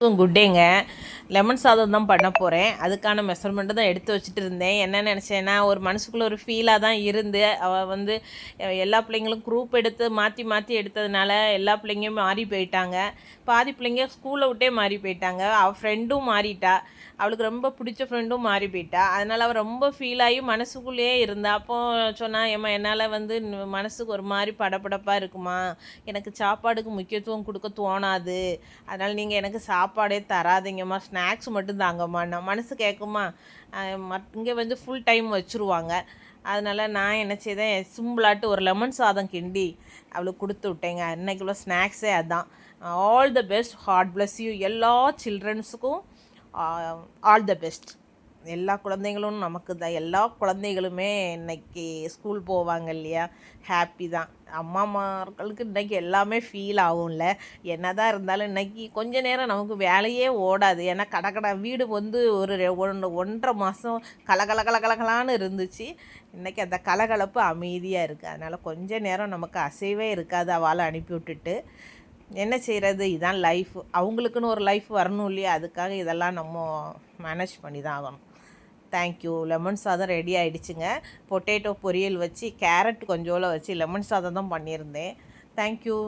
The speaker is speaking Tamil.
குட் டேங்க லெமன் சாதம் தான் பண்ண போகிறேன் அதுக்கான மெஷர்மெண்ட்டு தான் எடுத்து வச்சுட்டு இருந்தேன். என்ன நினச்சேன்னா ஒரு மனசுக்குள்ளே ஒரு ஃபீலாக தான் இருந்து அவள் வந்து எல்லா பிள்ளைங்களும் குரூப் எடுத்து மாற்றி மாற்றி எடுத்ததுனால எல்லா பிள்ளைங்களும் மாறி போயிட்டாங்க. பாதி பிள்ளைங்க ஸ்கூலை விட்டே மாறி போயிட்டாங்க. அவள் ஃப்ரெண்டும் மாறிட்டா. அவளுக்கு ரொம்ப பிடிச்ச ஃப்ரெண்டும் மாறி போயிட்டா. அதனால் அவள் ரொம்ப ஃபீல் ஆகி மனசுக்குள்ளேயே இருந்தா. அப்போ சொன்னால் ஏம்மா என்னால் வந்து மனசுக்கு ஒரு மாதிரி படபடப்பாக இருக்குமா? எனக்கு சாப்பாடுக்கு முக்கியத்துவம் கொடுக்க தோணாது. அதனால் நீங்கள் எனக்கு சாப்பாடே தராதீங்கம்மா ஸ்நாக்ஸ் மட்டும் தாங்கம்மா. நான் மனசு கேட்குமா இங்கே வந்து ஃபுல் டைம் வச்சுருவாங்க. அதனால் நான் என்ன செய்தேன்? சிம்பிளாட்டு ஒரு லெமன் சாதம் கிண்டி அவளுக்கு கொடுத்து விட்டேங்க. அன்னைக்குள்ள ஸ்நாக்ஸே அதுதான் all the best God bless you எல்லா சில்ட்ரன்ஸுக்கும் ஆல் த பெஸ்ட் எல்லா குழந்தைகளும் நமக்கு தான். எல்லா குழந்தைகளுமே இன்னைக்கு ஸ்கூல் போவாங்க இல்லையா? ஹாப்பி தான். அம்மாமார்களுக்கு இன்றைக்கி எல்லாமே ஃபீல் ஆகும்ல. என்ன தான் இருந்தாலும் இன்றைக்கி கொஞ்ச நேரம் நமக்கு வேலையே ஓடாது. ஏன்னா கடை கடை வீடு வந்து ஒரு ரெ- ஒன்று ஒன்றரை மாதம் கலகல கலகலகலான்னு இருந்துச்சு. இன்றைக்கி அந்த கலகலப்பு அமைதியாக இருக்குது அதனால் கொஞ்ச நேரம் நமக்கு அசைவே இருக்காது அவளை அனுப்பி விட்டுட்டு. என்ன செய்கிறது இதுதான் லைஃப் அவங்களுக்குன்னு ஒரு லைஃப் வரணும் இல்லையா? அதுக்காக இதெல்லாம் நம்ம மேனேஜ் பண்ணி தான் ஆகணும். தேங்க்யூ லெமன் சாதம் ரெடி ஆகிடுச்சுங்க பொட்டேட்டோ பொரியல் வச்சு கேரட் கொஞ்சோல வச்சு லெமன் சாதம் தான் பண்ணியிருந்தேன். தேங்க்யூ